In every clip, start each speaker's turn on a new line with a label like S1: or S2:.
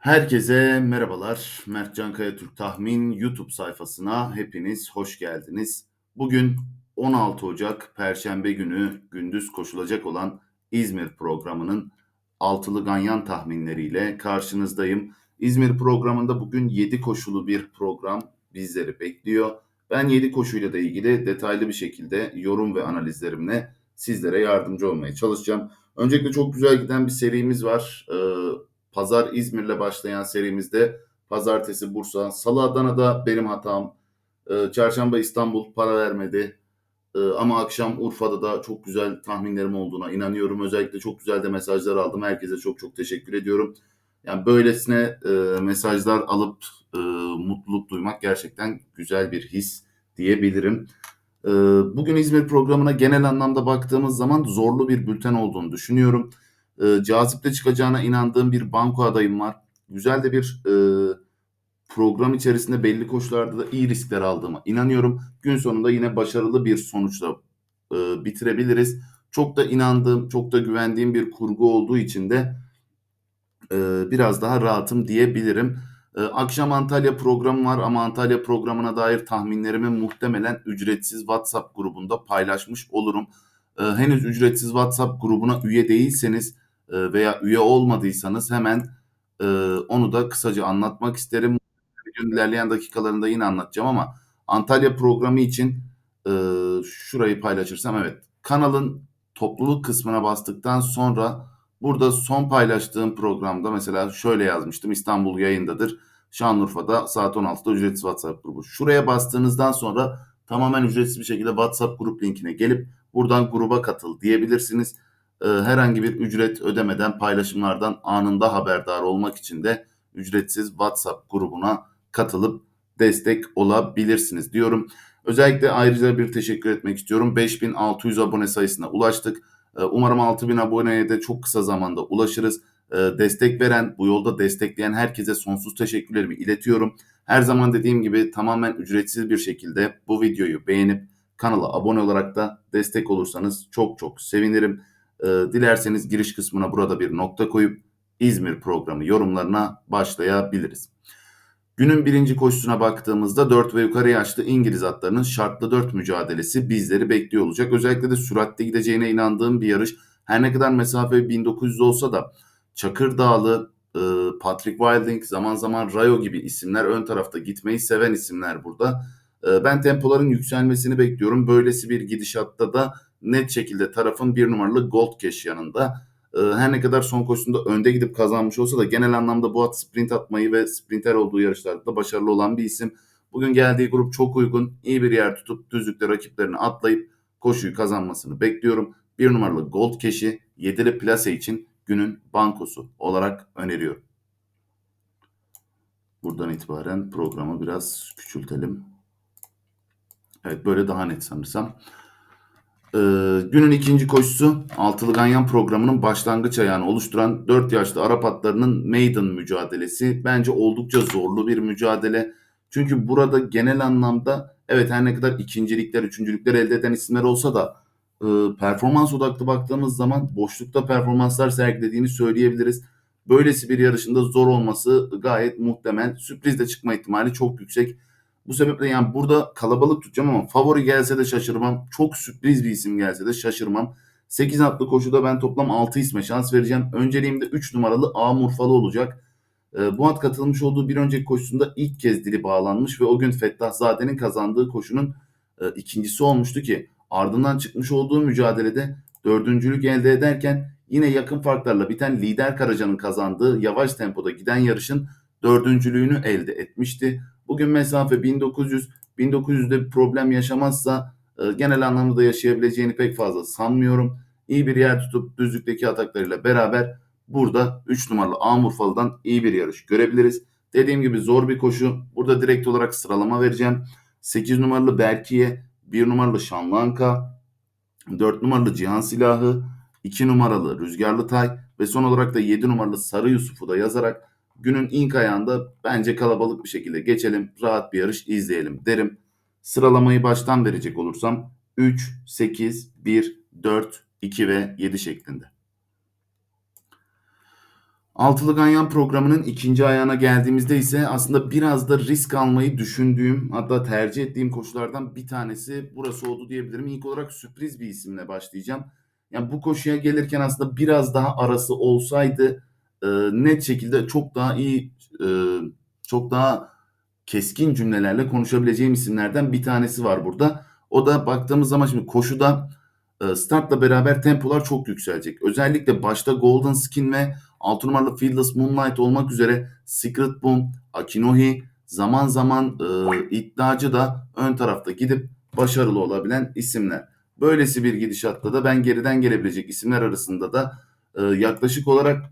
S1: Herkese merhabalar. Mertcan Kayatürk Tahmin YouTube sayfasına hepiniz hoş geldiniz. Bugün 16 Ocak Perşembe günü gündüz koşulacak olan İzmir programının altılı ganyan tahminleriyle karşınızdayım. İzmir programında bugün 7 koşulu bir program bizleri bekliyor. Ben 7 koşuyla da ilgili detaylı bir şekilde yorum ve analizlerimle sizlere yardımcı olmaya çalışacağım. Öncelikle çok güzel giden bir serimiz var. Ee, Pazar İzmir'le başlayan serimizde pazartesi Bursa, salı Adana'da benim hatam, e, çarşamba İstanbul para vermedi. E, ama akşam Urfa'da da çok güzel tahminlerim olduğuna inanıyorum. Özellikle çok güzel de mesajlar aldım. Herkese çok çok teşekkür ediyorum. Yani böylesine e, mesajlar alıp e, mutluluk duymak gerçekten güzel bir his diyebilirim. E, bugün İzmir programına genel anlamda baktığımız zaman zorlu bir bülten olduğunu düşünüyorum e, caziple çıkacağına inandığım bir banko adayım var. Güzel de bir e, program içerisinde belli koşullarda da iyi riskler aldığıma inanıyorum. Gün sonunda yine başarılı bir sonuçla e, bitirebiliriz. Çok da inandığım, çok da güvendiğim bir kurgu olduğu için de e, biraz daha rahatım diyebilirim. E, akşam Antalya programı var ama Antalya programına dair tahminlerimi muhtemelen ücretsiz WhatsApp grubunda paylaşmış olurum. E, henüz ücretsiz WhatsApp grubuna üye değilseniz e, veya üye olmadıysanız hemen e, onu da kısaca anlatmak isterim. Videonun ilerleyen dakikalarında yine anlatacağım ama Antalya programı için e, şurayı paylaşırsam evet kanalın topluluk kısmına bastıktan sonra burada son paylaştığım programda mesela şöyle yazmıştım İstanbul yayındadır. Şanlıurfa'da saat 16'da ücretsiz WhatsApp grubu. Şuraya bastığınızdan sonra tamamen ücretsiz bir şekilde WhatsApp grup linkine gelip buradan gruba katıl diyebilirsiniz. Ee, herhangi bir ücret ödemeden paylaşımlardan anında haberdar olmak için de ücretsiz WhatsApp grubuna katılıp destek olabilirsiniz diyorum. Özellikle ayrıca bir teşekkür etmek istiyorum. 5600 abone sayısına ulaştık. Ee, umarım 6000 aboneye de çok kısa zamanda ulaşırız. Ee, destek veren, bu yolda destekleyen herkese sonsuz teşekkürlerimi iletiyorum. Her zaman dediğim gibi tamamen ücretsiz bir şekilde bu videoyu beğenip kanala abone olarak da destek olursanız çok çok sevinirim. E, dilerseniz giriş kısmına burada bir nokta koyup İzmir programı yorumlarına başlayabiliriz. Günün birinci koşusuna baktığımızda 4 ve yukarı yaşlı İngiliz atlarının şartlı 4 mücadelesi bizleri bekliyor olacak. Özellikle de süratte gideceğine inandığım bir yarış. Her ne kadar mesafe 1900 olsa da Çakır Dağlı, e, Patrick Wilding, zaman zaman Rayo gibi isimler ön tarafta gitmeyi seven isimler burada. E, ben tempoların yükselmesini bekliyorum. Böylesi bir gidişatta da net şekilde tarafın bir numaralı Gold Cash yanında. Ee, her ne kadar son koşusunda önde gidip kazanmış olsa da genel anlamda bu at sprint atmayı ve sprinter olduğu yarışlarda başarılı olan bir isim. Bugün geldiği grup çok uygun. iyi bir yer tutup düzlükte rakiplerini atlayıp koşuyu kazanmasını bekliyorum. Bir numaralı Gold Cash'i 7'li plase için günün bankosu olarak öneriyorum. Buradan itibaren programı biraz küçültelim. Evet böyle daha net sanırsam. Ee, günün ikinci koşusu Altılı Ganyan programının başlangıç ayağını oluşturan 4 yaşlı Arap atlarının maiden mücadelesi. Bence oldukça zorlu bir mücadele. Çünkü burada genel anlamda evet her ne kadar ikincilikler, üçüncülükler elde eden isimler olsa da e, performans odaklı baktığımız zaman boşlukta performanslar sergilediğini söyleyebiliriz. Böylesi bir yarışında zor olması gayet muhtemel. Sürprizle çıkma ihtimali çok yüksek. Bu sebeple yani burada kalabalık tutacağım ama favori gelse de şaşırmam. Çok sürpriz bir isim gelse de şaşırmam. 8 atlı koşuda ben toplam 6 isme şans vereceğim. Önceliğimde 3 numaralı A Murfalı olacak. E, bu at katılmış olduğu bir önceki koşusunda ilk kez dili bağlanmış ve o gün Fettah Zade'nin kazandığı koşunun e, ikincisi olmuştu ki ardından çıkmış olduğu mücadelede dördüncülük elde ederken yine yakın farklarla biten lider Karaca'nın kazandığı yavaş tempoda giden yarışın dördüncülüğünü elde etmişti. Bugün mesafe 1900. 1900'de bir problem yaşamazsa e, genel anlamda da yaşayabileceğini pek fazla sanmıyorum. İyi bir yer tutup düzlükteki ataklarıyla beraber burada 3 numaralı Amurfalı'dan iyi bir yarış görebiliriz. Dediğim gibi zor bir koşu. Burada direkt olarak sıralama vereceğim. 8 numaralı Berkiye, 1 numaralı Şanlanka, 4 numaralı Cihan Silahı, 2 numaralı Rüzgarlı Tay ve son olarak da 7 numaralı Sarı Yusuf'u da yazarak günün ilk ayağında bence kalabalık bir şekilde geçelim, rahat bir yarış izleyelim derim. Sıralamayı baştan verecek olursam 3, 8, 1, 4, 2 ve 7 şeklinde. Altılı Ganyan programının ikinci ayağına geldiğimizde ise aslında biraz da risk almayı düşündüğüm hatta tercih ettiğim koşulardan bir tanesi burası oldu diyebilirim. İlk olarak sürpriz bir isimle başlayacağım. Yani bu koşuya gelirken aslında biraz daha arası olsaydı e, net şekilde çok daha iyi, e, çok daha keskin cümlelerle konuşabileceğim isimlerden bir tanesi var burada. O da baktığımız zaman şimdi koşuda e, startla beraber tempolar çok yükselecek. Özellikle başta Golden Skin ve 6 numaralı Fearless Moonlight olmak üzere Secret Boom, Akinohi, zaman zaman e, iddiacı da ön tarafta gidip başarılı olabilen isimler. Böylesi bir gidişatta da ben geriden gelebilecek isimler arasında da e, yaklaşık olarak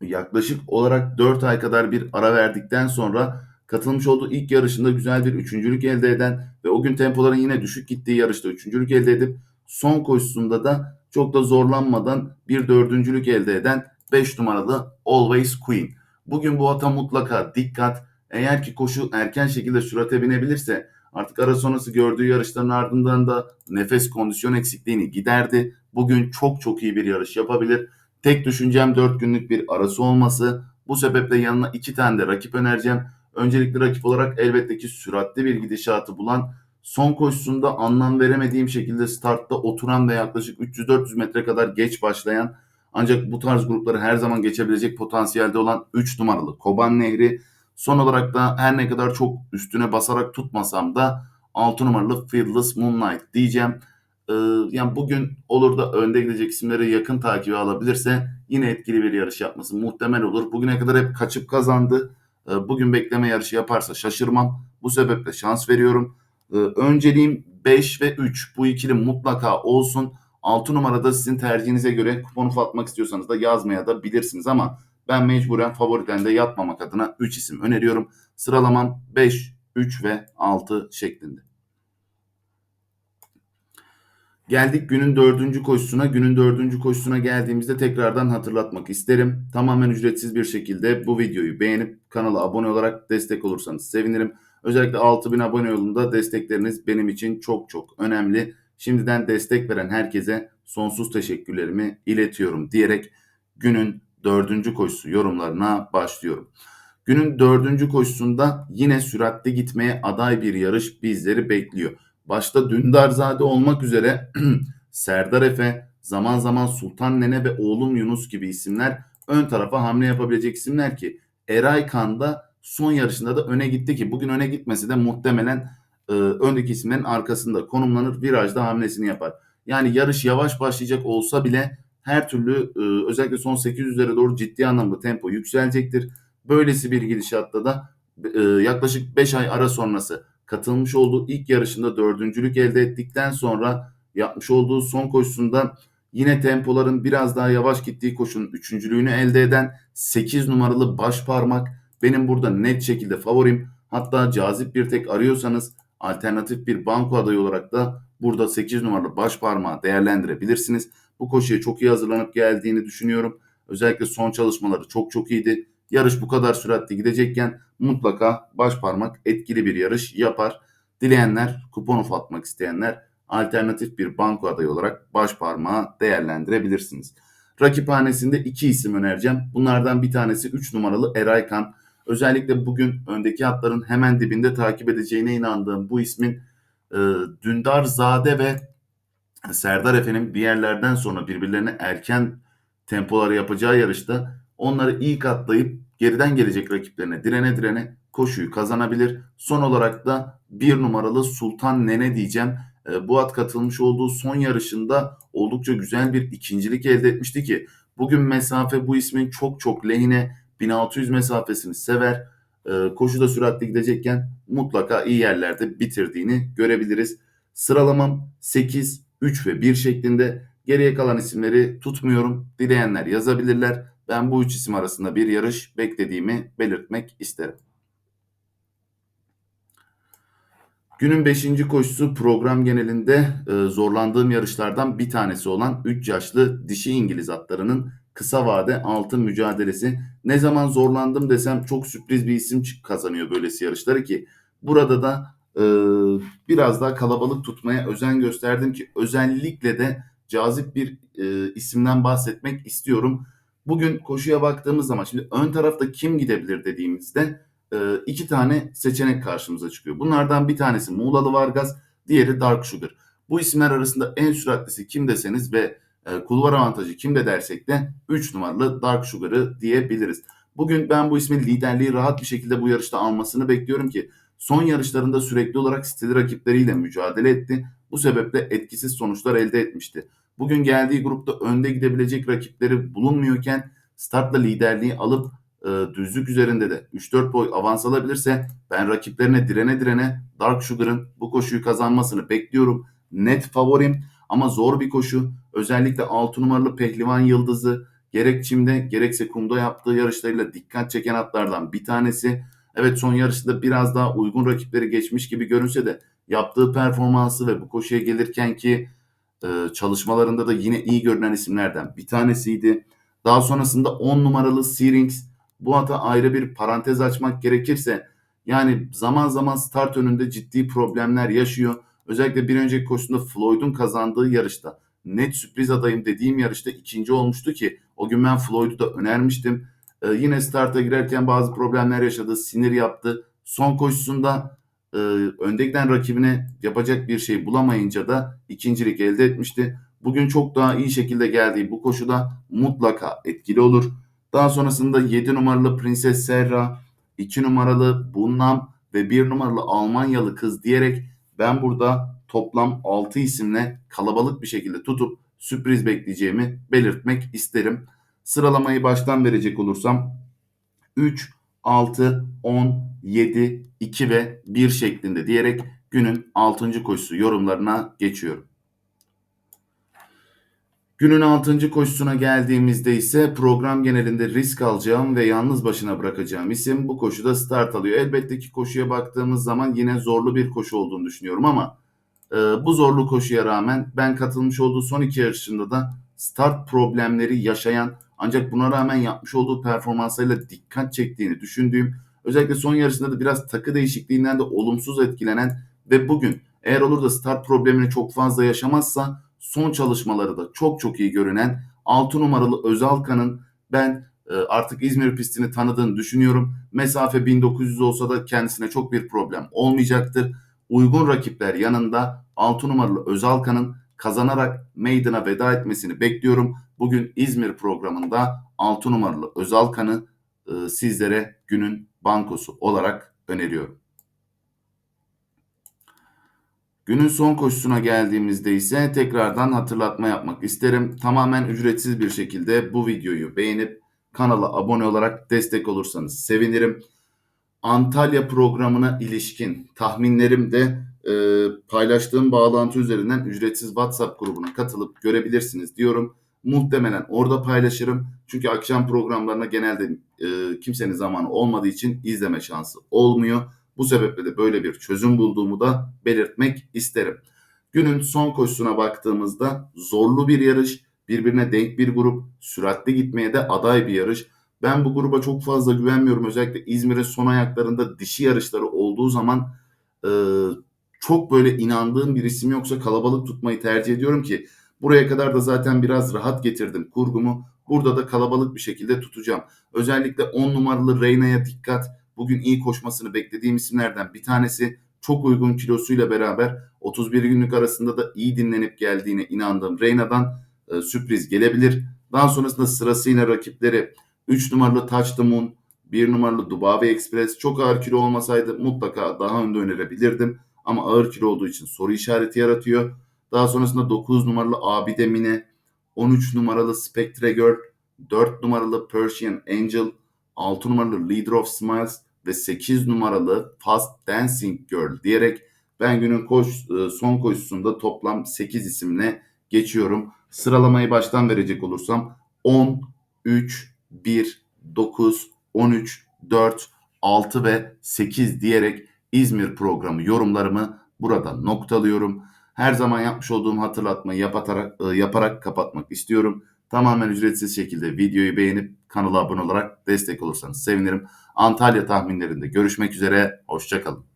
S1: yaklaşık olarak 4 ay kadar bir ara verdikten sonra katılmış olduğu ilk yarışında güzel bir üçüncülük elde eden ve o gün tempoların yine düşük gittiği yarışta üçüncülük elde edip son koşusunda da çok da zorlanmadan bir dördüncülük elde eden 5 numaralı Always Queen. Bugün bu ata mutlaka dikkat. Eğer ki koşu erken şekilde sürate binebilirse artık ara sonrası gördüğü yarışların ardından da nefes kondisyon eksikliğini giderdi. Bugün çok çok iyi bir yarış yapabilir. Tek düşüncem 4 günlük bir arası olması. Bu sebeple yanına 2 tane de rakip önereceğim. Öncelikli rakip olarak elbette ki süratli bir gidişatı bulan son koşusunda anlam veremediğim şekilde startta oturan ve yaklaşık 300-400 metre kadar geç başlayan ancak bu tarz grupları her zaman geçebilecek potansiyelde olan 3 numaralı Koban Nehri. Son olarak da her ne kadar çok üstüne basarak tutmasam da 6 numaralı Fearless Moonlight diyeceğim. Ee, yani bugün olur da önde gidecek isimleri yakın takibi alabilirse yine etkili bir yarış yapması muhtemel olur. Bugüne kadar hep kaçıp kazandı. Ee, bugün bekleme yarışı yaparsa şaşırmam. Bu sebeple şans veriyorum. Ee, önceliğim 5 ve 3. Bu ikili mutlaka olsun. 6 numarada sizin tercihinize göre kupon ufaltmak istiyorsanız da yazmaya da bilirsiniz ama ben mecburen favoriden de yatmamak adına 3 isim öneriyorum. Sıralamam 5, 3 ve 6 şeklinde. Geldik günün dördüncü koşusuna. Günün dördüncü koşusuna geldiğimizde tekrardan hatırlatmak isterim. Tamamen ücretsiz bir şekilde bu videoyu beğenip kanala abone olarak destek olursanız sevinirim. Özellikle 6000 abone yolunda destekleriniz benim için çok çok önemli. Şimdiden destek veren herkese sonsuz teşekkürlerimi iletiyorum diyerek günün dördüncü koşusu yorumlarına başlıyorum. Günün dördüncü koşusunda yine süratli gitmeye aday bir yarış bizleri bekliyor. Başta Dündarzade olmak üzere Serdar Efe, zaman zaman Sultan Nene ve oğlum Yunus gibi isimler ön tarafa hamle yapabilecek isimler ki Eray Kan da son yarışında da öne gitti ki bugün öne gitmesi de muhtemelen e, öndeki isimlerin arkasında konumlanır virajda hamlesini yapar. Yani yarış yavaş başlayacak olsa bile her türlü e, özellikle son 800'lere doğru ciddi anlamda tempo yükselecektir. Böylesi bir gidişatta da e, yaklaşık 5 ay ara sonrası katılmış olduğu ilk yarışında dördüncülük elde ettikten sonra yapmış olduğu son koşusunda yine tempoların biraz daha yavaş gittiği koşunun üçüncülüğünü elde eden 8 numaralı baş parmak benim burada net şekilde favorim. Hatta cazip bir tek arıyorsanız alternatif bir banko adayı olarak da burada 8 numaralı baş parmağı değerlendirebilirsiniz. Bu koşuya çok iyi hazırlanıp geldiğini düşünüyorum. Özellikle son çalışmaları çok çok iyiydi. Yarış bu kadar süratli gidecekken mutlaka baş parmak etkili bir yarış yapar. Dileyenler, kupon ufaltmak isteyenler alternatif bir banko adayı olarak baş parmağı değerlendirebilirsiniz. Rakiphanesinde iki isim önereceğim. Bunlardan bir tanesi 3 numaralı Eraykan. Özellikle bugün öndeki hatların hemen dibinde takip edeceğine inandığım bu ismin e, Dündar Zade ve Serdar Efe'nin bir yerlerden sonra birbirlerine erken tempoları yapacağı yarışta onları ilk atlayıp geriden gelecek rakiplerine direne direne koşuyu kazanabilir. Son olarak da bir numaralı Sultan Nene diyeceğim. E, bu at katılmış olduğu son yarışında oldukça güzel bir ikincilik elde etmişti ki bugün mesafe bu ismin çok çok lehine 1600 mesafesini sever. E, koşuda süratli gidecekken mutlaka iyi yerlerde bitirdiğini görebiliriz. Sıralamam 8, 3 ve 1 şeklinde. Geriye kalan isimleri tutmuyorum. Dileyenler yazabilirler. Ben bu üç isim arasında bir yarış beklediğimi belirtmek isterim. Günün 5. koşusu program genelinde e, zorlandığım yarışlardan bir tanesi olan 3 yaşlı dişi İngiliz atlarının kısa vade altın mücadelesi. Ne zaman zorlandım desem çok sürpriz bir isim kazanıyor böylesi yarışları ki burada da e, biraz daha kalabalık tutmaya özen gösterdim ki özellikle de cazip bir e, isimden bahsetmek istiyorum. Bugün koşuya baktığımız zaman şimdi ön tarafta kim gidebilir dediğimizde e, iki tane seçenek karşımıza çıkıyor. Bunlardan bir tanesi Muğlalı Vargas, diğeri Dark Sugar. Bu isimler arasında en süratlisi kim deseniz ve e, kulvar avantajı kimde dersek de 3 numaralı Dark Sugar'ı diyebiliriz. Bugün ben bu ismin liderliği rahat bir şekilde bu yarışta almasını bekliyorum ki son yarışlarında sürekli olarak stili rakipleriyle mücadele etti. Bu sebeple etkisiz sonuçlar elde etmişti. Bugün geldiği grupta önde gidebilecek rakipleri bulunmuyorken startla liderliği alıp e, düzlük üzerinde de 3-4 boy avans alabilirse ben rakiplerine direne direne Dark Sugar'ın bu koşuyu kazanmasını bekliyorum. Net favorim ama zor bir koşu. Özellikle 6 numaralı Pehlivan Yıldızı gerek çimde gerekse kumda yaptığı yarışlarıyla dikkat çeken atlardan bir tanesi. Evet son yarışta biraz daha uygun rakipleri geçmiş gibi görünse de yaptığı performansı ve bu koşuya gelirken ki e, çalışmalarında da yine iyi görünen isimlerden bir tanesiydi. Daha sonrasında 10 numaralı Searings bu ata ayrı bir parantez açmak gerekirse yani zaman zaman start önünde ciddi problemler yaşıyor. Özellikle bir önceki koşusunda Floyd'un kazandığı yarışta net sürpriz adayım dediğim yarışta ikinci olmuştu ki o gün ben Floyd'u da önermiştim. Ee, yine starta girerken bazı problemler yaşadı, sinir yaptı. Son koşusunda e, önde rakibine yapacak bir şey bulamayınca da ikincilik elde etmişti. Bugün çok daha iyi şekilde geldiği bu koşuda mutlaka etkili olur. Daha sonrasında 7 numaralı Prenses Serra, 2 numaralı Bunlam ve 1 numaralı Almanyalı kız diyerek ben burada toplam 6 isimle kalabalık bir şekilde tutup sürpriz bekleyeceğimi belirtmek isterim. Sıralamayı baştan verecek olursam 3, 6, 10, 7, 2 ve 1 şeklinde diyerek günün 6. koşusu yorumlarına geçiyorum. Günün 6. koşusuna geldiğimizde ise program genelinde risk alacağım ve yalnız başına bırakacağım isim bu koşuda start alıyor. Elbette ki koşuya baktığımız zaman yine zorlu bir koşu olduğunu düşünüyorum ama e, bu zorlu koşuya rağmen ben katılmış olduğu son iki yarışında da start problemleri yaşayan ancak buna rağmen yapmış olduğu performanslarıyla dikkat çektiğini düşündüğüm özellikle son yarışında da biraz takı değişikliğinden de olumsuz etkilenen ve bugün eğer olur da start problemini çok fazla yaşamazsa son çalışmaları da çok çok iyi görünen 6 numaralı Özalkan'ın ben e, artık İzmir pistini tanıdığını düşünüyorum. Mesafe 1900 olsa da kendisine çok bir problem olmayacaktır. Uygun rakipler yanında 6 numaralı Özalkan'ın kazanarak meydana veda etmesini bekliyorum. Bugün İzmir programında 6 numaralı Özalkan'ı e, sizlere günün bankosu olarak öneriyorum. Günün son koşusuna geldiğimizde ise tekrardan hatırlatma yapmak isterim. Tamamen ücretsiz bir şekilde bu videoyu beğenip kanala abone olarak destek olursanız sevinirim. Antalya programına ilişkin tahminlerim de e, paylaştığım bağlantı üzerinden ücretsiz WhatsApp grubuna katılıp görebilirsiniz diyorum. Muhtemelen orada paylaşırım. Çünkü akşam programlarına genelde e, kimsenin zamanı olmadığı için izleme şansı olmuyor. Bu sebeple de böyle bir çözüm bulduğumu da belirtmek isterim. Günün son koşusuna baktığımızda zorlu bir yarış, birbirine denk bir grup, süratli gitmeye de aday bir yarış. Ben bu gruba çok fazla güvenmiyorum. Özellikle İzmir'in son ayaklarında dişi yarışları olduğu zaman e, çok böyle inandığım bir isim yoksa kalabalık tutmayı tercih ediyorum ki buraya kadar da zaten biraz rahat getirdim kurgumu. Burada da kalabalık bir şekilde tutacağım. Özellikle 10 numaralı Reyna'ya dikkat. Bugün iyi koşmasını beklediğim isimlerden bir tanesi. Çok uygun kilosuyla beraber 31 günlük arasında da iyi dinlenip geldiğine inandığım Reyna'dan e, sürpriz gelebilir. Daha sonrasında sırasıyla rakipleri 3 numaralı Touch the Moon, 1 numaralı Dubavi Express çok ağır kilo olmasaydı mutlaka daha önde önerebilirdim. Ama ağır kilo olduğu için soru işareti yaratıyor. Daha sonrasında 9 numaralı Abide Mine, 13 numaralı Spectre Girl, 4 numaralı Persian Angel, 6 numaralı Leader of Smiles ve 8 numaralı Fast Dancing Girl diyerek ben günün koş, e, son koşusunda toplam 8 isimle geçiyorum. Sıralamayı baştan verecek olursam 10, 3, 1, 9, 13, 4, 6 ve 8 diyerek İzmir programı yorumlarımı burada noktalıyorum. Her zaman yapmış olduğum hatırlatmayı yaparak, e, yaparak kapatmak istiyorum. Tamamen ücretsiz şekilde videoyu beğenip kanala abone olarak destek olursanız sevinirim. Antalya tahminlerinde görüşmek üzere. Hoşçakalın.